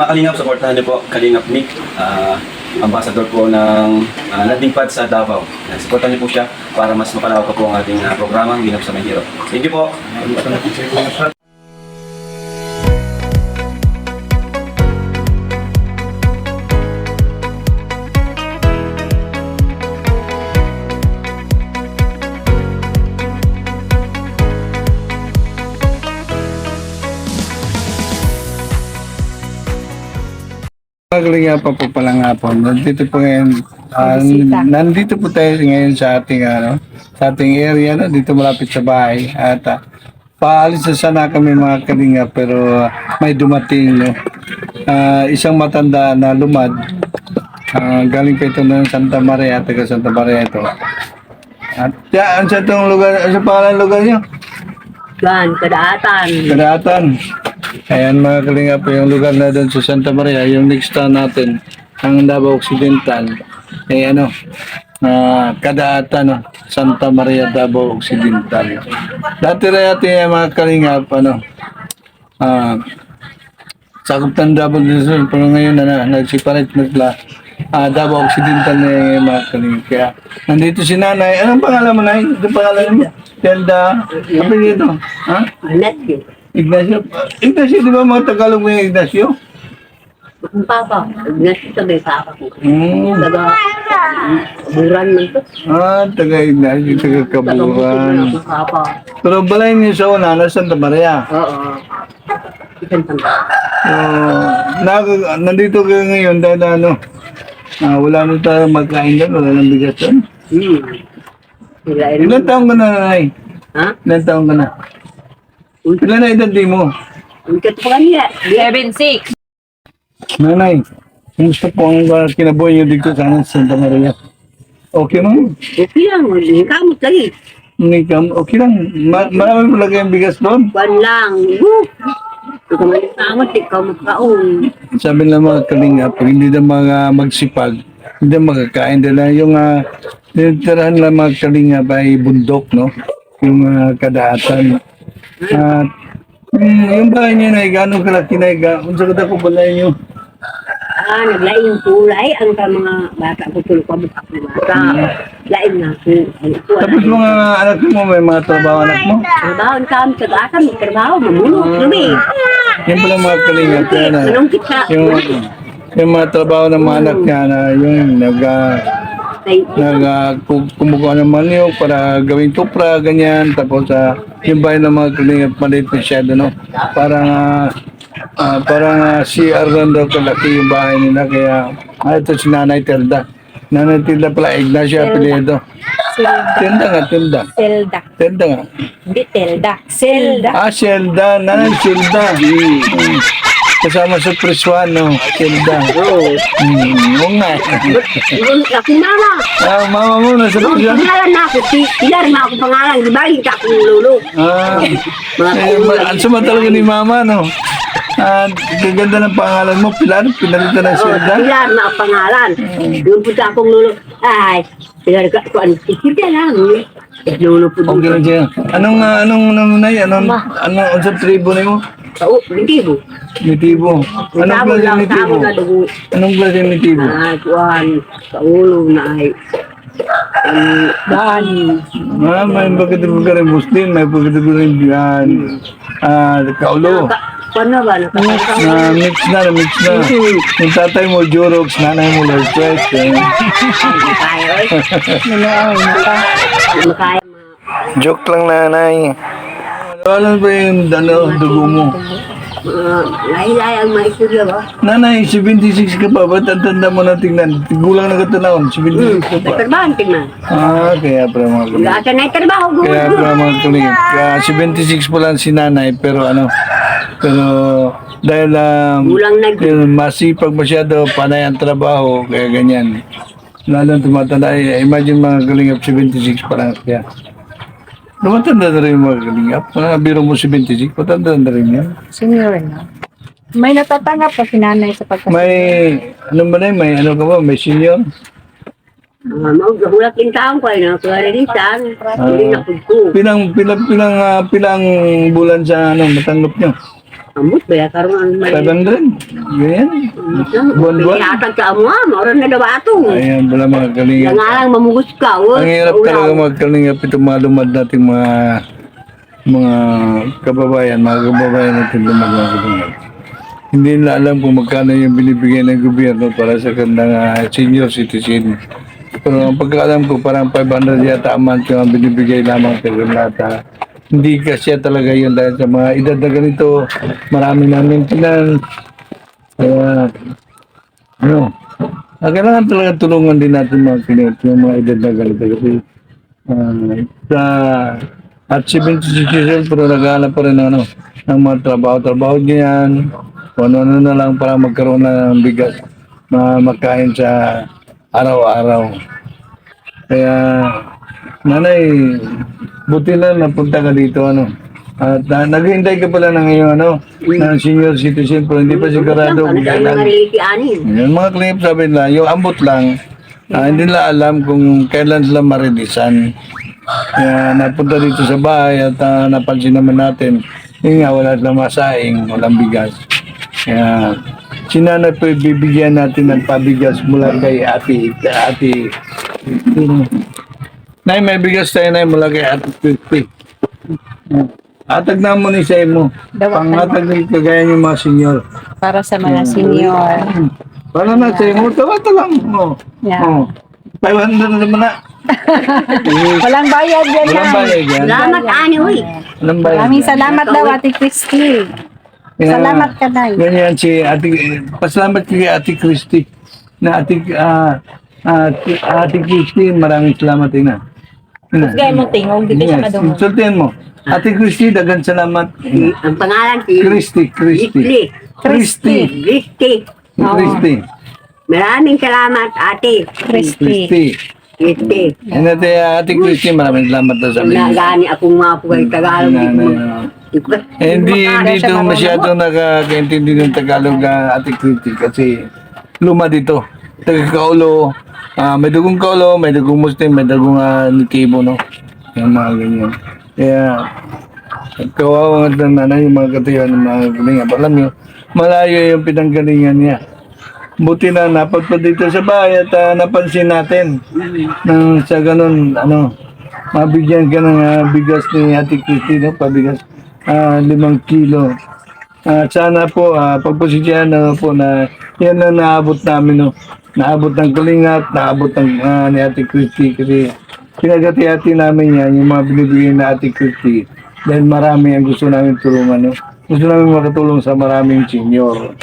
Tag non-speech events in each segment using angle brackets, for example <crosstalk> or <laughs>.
Mga Kalingap, supportahan niyo po Kalingap Nick, ah, ambassador po ng uh, landing pad sa Davao. Uh, supportahan niyo po siya para mas mapalawak pa po ang ating uh, programa, Ginap sa May Hero. Thank you po. Pa po pala nga po. Nandito po ngayon, Bisita. nandito po tayo ngayon sa ating ano, sa ating area no, dito malapit sa bahay at ah, paalis na sana kami mga kalinga pero ah, may dumating no. Ah, isang matanda na lumad. Ah, galing pa ito ng Santa Maria, taga Santa Maria ito. At yan, sa itong lugar, sa pangalan ng lugar niyo? Yan, kadaatan. Kadatan. Ayan mga kalinga po yung lugar na doon sa Santa Maria, yung next town natin, ang Davao Occidental. Eh ano, ah Kadaatan, no? Santa Maria, Davao Occidental. Dati na natin yung mga kalinga ano, ah sakop ng Davao Occidental, pero ngayon na, na nag-separate na sila. Ah, Davao Occidental na yung mga kalinga. Kaya nandito si nanay. Anong pangalan mo, nay? Anong pangalan mo? Zelda. Ano dito? Ha? Yun. Ignacio, Ignacio, di ba mga Tagalog mo yung Ignacio? Ang papa. Nasa sabay papa ko. Hmm. Taga, buran man to. Ah, taga Ignacio, taga Taga buran. Kaburan. Pero balay niyo sa una, na Santa Maria. Oo. Isang. So, na, nandito ka ngayon dahil ano, ah, wala na tayo magkain doon, wala nang bigas doon. Hmm. Ilan taong ka na, nanay? Ha? Ilan taong ka na? Ilan na edad di mo? Pa kanila. Seven, six. Nanay, kumusta po ang uh, kinabuhay niyo dito sa ano, Santa Maria? Okay mo? Okay lang. Hindi kamot lagi. Hindi ka, okay lang. Ma- marami mo lagay ang bigas doon. Kwan lang. Woo! Ka man kamot. Ikaw magkaon. sabi ng mga kalinga, pag hindi na mga magsipag, hindi na makakain nila. Yung uh, tinitirahan lang mga kalinga ay bundok, no? Yung uh, kadaatan. At mm, yung bahay niya na gano'ng kalaki na iga, kung sa kada ko balay niyo. Ah, naglaing kulay ang ka mga bata ko tulog pa butak na bata. Laing na ko. Tapos mga anak mo, may mga trabaho anak mo. Trabaho ang kami sa asa mo trabaho mamulog kami. Yan pala mga kalinga. Kaya na, Anong kita? yung, yung mga trabaho ng mga anak niya na yung nag, Ay, nag uh, kum- kumukuha ng maniyok para gawing tupra, ganyan. Tapos uh, yung bahay ng mga kalingap maliit masyado, no? Parang, uh, ah, parang uh, CR lang daw kalaki yung bahay nila. Kaya, ah, ito si Nanay Telda. Nanay Telda pala, Ignacio Apeliedo. Selda. Telda nga, Telda. Selda. Telda nga. Hindi Telda. Selda. Ah, Selda. Nanay Selda. Hmm. Kasama sa Preswan, no? Selda. Oo. Hmm, oo nga. Ako mama. Ah, mama mo, nasa Ang Preswan. pangalan na ako, si Pilar na ako pangalan, di ba? Hindi ako lolo. Ah, eh, ma- ang sama talaga ni Mama, no? Ah, gaganda ng pangalan mo, Pilar, pinalitan ng Oh, Selda. Pilar na pangalan. Yung punta akong lolo. Ay, Pilar ka, kuan, ikita lang. Eh, lolo po Okay lang siya. Anong, ah, anong, anong, nay, anong, anong, anong, sa tribo ni mo? Oo, hindi po. Nitibo. Anong Tamo klase lang, ni tamo Tibo? na dugo. Anong klase ni Tibo? Ay, kuan, sa ulo na ay. Um, Dani. Ah, may pagkatibo ka rin Muslim, may pagkatibo rin yan. Ah, kaulo. na ba? Na mix na, na mix na. Yung tatay mo, Jurox, nanay mo, Lord Quest. Eh. <laughs> Joke lang, nanay. Ano ba yung ano, dugo mo? Uh, lahi-lahi ang maistorya ba? Nanay, 76 ka pa. Ba't ang tanda mo na tingnan? Gulang na katanawon, 76 ka pa. May trabaho, tingnan. Ah, kaya pala mga kalingap. Gasa na yung trabaho, Kaya gulo. pala mga kalingap. Kaya 76 pa lang si nanay, pero ano, pero dahil um, Gulang na yun, masipag masyado, panay ang trabaho, kaya ganyan. Lalo tumatanda, eh, imagine mga kalingap, 76 pa lang. Kaya, tumatanda na rin yung mga kalingap. Biro mo 76, patanda na rin yan. Senior na. May natatanggap pa si nanay sa pagkas... May, ano ba na yun? May ano ka ba? May senior? Uh, Mahulat yung taong ko ay nakarilisan. Hindi na ko. Pilang, pilang, pilang, ah, pilang bulan sa ano, matanggap nyo? Amot ba karon ang may 700. Ganyan. Buwan-buwan. Pinatag ka mo, mauran na daw ato. Ayan, wala mga kalingap. Nga lang mamugos ka. oh. Ang hirap talaga magkalingap itong mga lumad nating mga mga kababayan, mga kababayan natin lumad mga kalingap. Hindi nila alam kung magkano yung binibigay ng gobyerno para sa kanilang ah, senior citizen. Pero ang pagkaalam ko, parang 500 yata a month yung binibigay lamang sa lahat. Hindi kasi talaga yun dahil sa mga edad na ganito, marami na maintenance. Kaya, ano, ah, kailangan talaga tulungan din natin mga kinet, yung mga edad na ganito. Kasi, sa, at 76 years pero naghahanap pa rin ng, ano, ng mga trabaho. Trabaho niyan, kung ano na lang para magkaroon ng bigas na makain sa araw-araw. Kaya, nanay, buti na napunta ka dito, ano. At uh, naghihintay ka pala ng iyong ano, ng senior citizen, pero hindi pa sigurado Ano kailan. mga reliti anin. Yung mga clip sabi nila, yung ambot lang, ah, hindi nila alam kung kailan sila maredisan. Kaya napunta dito sa bahay at ah, napansin naman natin, yun nga, wala silang masaing, walang bigas. Kaya sinanay po bibigyan natin ng pabigas mula kay ate, ate, Nay, may bigas tayo na mula kay ate Christy. Atag na mo ni sa mo. Na Pangatag ni kagaya yung mga senior. Para sa mga senior. Para na sa mo, tawata lang mo. Yeah. Oh. 500 na naman na. <laughs> Walang bayad yan. Walang bayad yan. Salamat ani uy. Walang bayad Maraming salamat daw, Ate Christy. Kaya, Salamat ka, Nay. Ganyan si Ate, pasalamat kay Ate Christy. Na Ate, ah, ah, Ate Christy, maraming salamat ina. Ina. Gaya mo tingog, di ka siya Yes, kadungog. insultin mo. Ate Christy, dagan salamat. Ang pangalan si Christy, Christy. Litli. Christy. Listi. Christy. Maraming salamat ate. Christy. Christy. Listi. Yan ate, Ate Christy, maraming salamat na sa amin. Nagani akong mga pugay Tagalog. Ko- ko- Eh, hindi di ko hindi ito masyado nakakaintindi ng Tagalog uh, Ate Christy kasi luma dito. Taga Kaulo, ah, may dugong Kaulo, may dugong Muslim, may dugong uh, Nikibo, no? Yung mga ganyan. Kaya, kawawa nga ng nanay, yung mga katiyan, yung mga galingan. Alam nyo, malayo yung pinanggalingan niya. Buti na napadpa dito sa bahay at ah, napansin natin nang sa ganun, ano, mabigyan ka ng ah, bigas ni Ate Christy, no? Pabigas, ah, limang kilo. Ah, sana po, uh, pagposisyahan na po na yan na naabot namin, no? Naabot ng kalingat, naabot ng ah, ni Ate Christy kasi pinagati-hati namin yan, yung mga binibigyan na Ate Christy. Dahil marami ang gusto namin tulungan, no? Gusto namin makatulong sa maraming senior.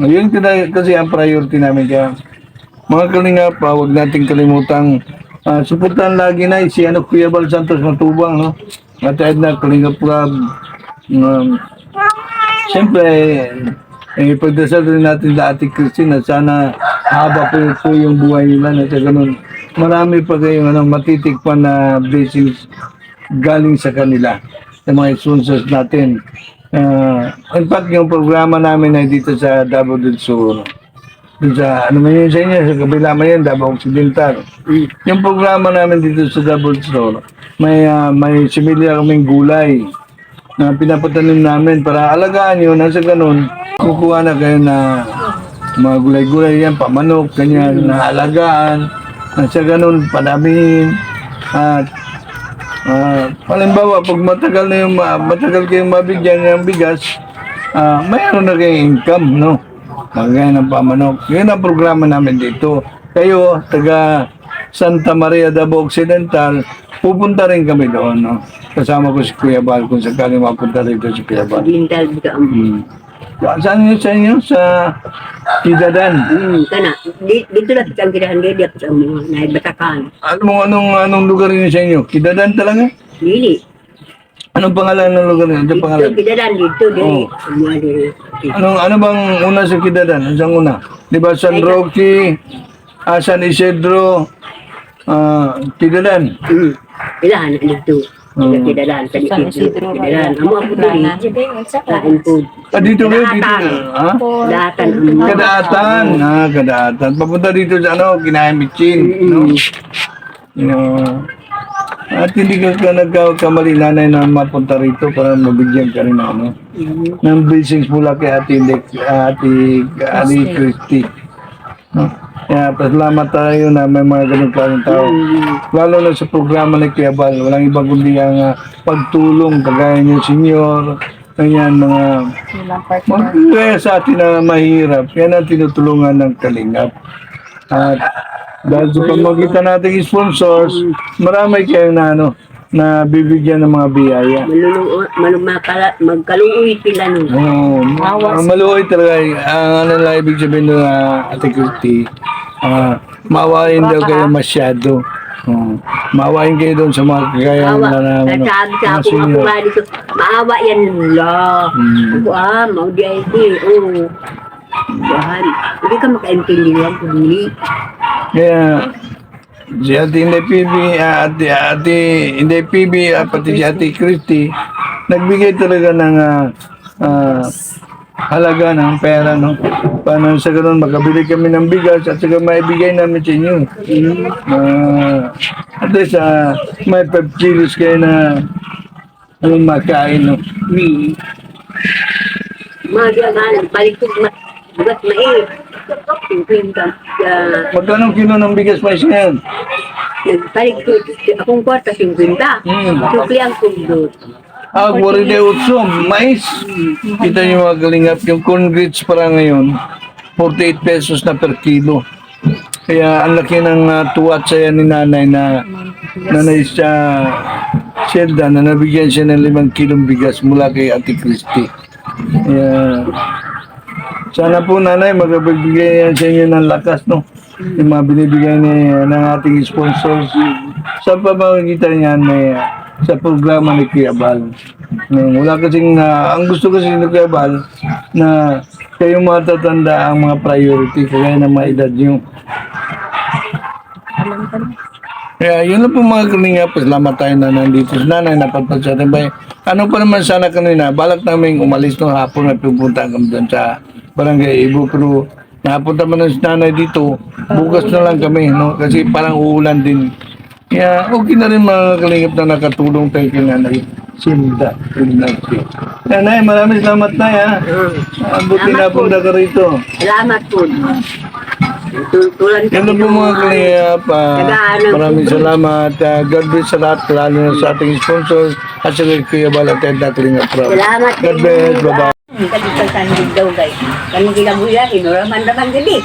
Ngayon kasi- ang priority namin kaya mga kalingap, ah, huwag nating kalimutang uh, suportahan lagi na si ano, Kuya Bal Santos Matubang, no? At Edna, Kalingap Club. Um, Siyempre, eh, pagdasal rin natin Ate Christine na sana haba po, po yung buhay nila na sa ganun. Marami pa kayong ano, matitikpan na blessings galing sa kanila sa mga sponsors natin. Ah, in fact, yung programa namin ay dito sa Davao del Sur. Dun sa, ano man yun sa inyo, sa kabila man yun, Davao Occidental. Yung programa namin dito sa Davao del Sur, may, ah, may similya kaming gulay na pinapatanim namin para alagaan yun. Nasa ganun, kukuha na kayo na mga gulay-gulay yan, pamanok, ganyan, na alagaan. Nasa ganun, padamihin. At Ah, halimbawa, pag matagal na yung ma- matagal kayong mabigyan ng bigas, ah, mayroon na kayong income, no? Kagaya ng pamanok. Yun ang programa namin dito. Kayo, taga Santa Maria Davao Occidental, pupunta rin kami doon, no? Kasama ko si Kuya Bal kung sakaling mapunta rito si Kuya Bal. Ang Hmm. Saan yun sa inyo? Sa Kidadan. Hmm, kana. Di- Dito na kitang kirahan di ako sa mga naibatakan. Anong, anong, anong lugar yun sa inyo? Kidadan talaga? Dili. Anong pangalan ng lugar yun? Anong Dito pangalan? kirahan dito dili. Dili. Anong ano bang una sa Kidadan? Anong una? Di ba San Roque, ah, San Isidro, ah, Kidadan? Hmm. Ilahan dito. Hmm. Kirahan sa San. Isidro, Kirahan. Amo ako dili. Kain po. Ah, dito kayo, dito. Kadatan. Ha? Datan. Kadaatan. Ah, Kadaatan. Papunta dito sa ano, Kinamitsin. No? You know, At hindi ka, ka nagkakamali nanay na mapunta rito para mabigyan ka rin ano, ng blessings mula kay Ate, Lek, Ate, Ate Christy. No? Kaya pasalamat tayo na may mga ganun klaseng tao. Lalo na sa programa ni Kuya Bal, walang ibang kundi ang ah, pagtulong kagaya niyo senior, ganyan mga kagaya sa atin na mahirap. Yan ang tinutulungan ng Kalingap. At dahil sa pamagitan nating sponsors, marami kayo na ano, na bibigyan ng mga biyaya. Malulung, malumakala, magkaluoy sila nun. Oo, ang maluoy talaga. Ang ano lang ibig sabihin ng uh, Ate Christy, ah, maawain daw kayo masyado. Oo. maawain kayo doon sa mga kagaya na na ano, Sabi sa ako, ako nga dito, maawa yan. Hmm. Ako ah, mau di ay di. Oo. Bahan. Hindi ka makaintindi lang kung hindi. Kaya, si Ate Inday PB, ah, Ate, Ate Inday PB, ah, pati si Ate Christy, nagbigay talaga ng ah, ah, halaga ng pera, no? Paano sa ganun, makabili kami ng bigas at saka maibigay namin sa inyo. Ah, at least, ah, may 5 kilos kayo na anong makain, no? Hmm. Agan, balik ko ma, bugat mai. Tingin ka, uh, Magkano kilo ng bigas pa yan? nagbalik ko, akong kwarta, 50. Hmm. Sukli ang kundot. Ah, 48 mais. Kita niyo mga kalingap, yung corn grits para ngayon, 48 pesos na per kilo. Kaya ang laki ng uh, tuwat saya ni nanay na nanay siya Shelda na nabigyan siya ng 5 kilong bigas mula kay Ate Christy. Kaya sana po nanay magapagbigay yan sa inyo ng lakas no. Yung mga binibigay ni, ng ating sponsors sa pamamagitan niyan may sa programa ni Kuya Bal. Ngayon, wala kasing, ah, ang gusto kasi ni Kuya Bal na kayong matatanda ang mga priority kagaya ng mga edad nyo. Kaya yun lang po mga kalinga, pasalamat tayo na nandito sa nanay, napatpad sa bahay. Ano pa naman sana kanina, balak namin umalis ng hapon at pupunta kami doon sa barangay Ibo, pero napunta man ng nanay dito, bukas na lang kami, no? kasi parang uulan din. Kaya okay na rin mga kalingap na nakatulong tayo kay nanay. Sinda. Nanay, maraming salamat na ha. Ah, buti na punta ka rito. Salamat po. Tulan Yan po mga kalingap. ah, maraming salamat. Ah, God bless sa lahat, lalo na sa ating sponsors at sa Kuya Balaten na kalingap. Rob. Salamat. God bless. Bye-bye. Kasi sa sandig daw guys. Kanang kinabuya, inuraman naman gani.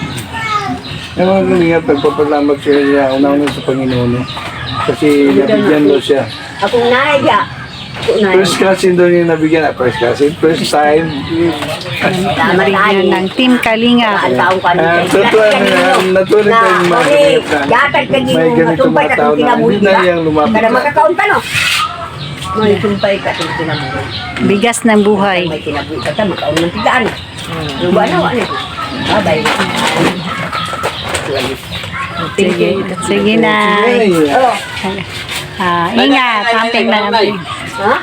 Yung mga kalingap, nagpapalamat siya niya una-una sa Panginoon. no? Kasi nabigyan mo siya. Akong naaya. First cousin daw yung nabigyan. Ah, First cousin, first time. Nabigyan ng Team Kalinga. Ang taong ka Ah, natuloy Na, tayong mga kami, na yatag ka may din ganito matumpay mga ka tao kung yung. Kada pa no? May tumpay ka kung kinabuhi. Bigas ng buhay. May kinabuhi ka ka, makaon ng tigaan. Luba na, ano? Bye-bye. Sige, sige na. Oh, Ah, ingat. Amping lang. amping. <laughs> ha?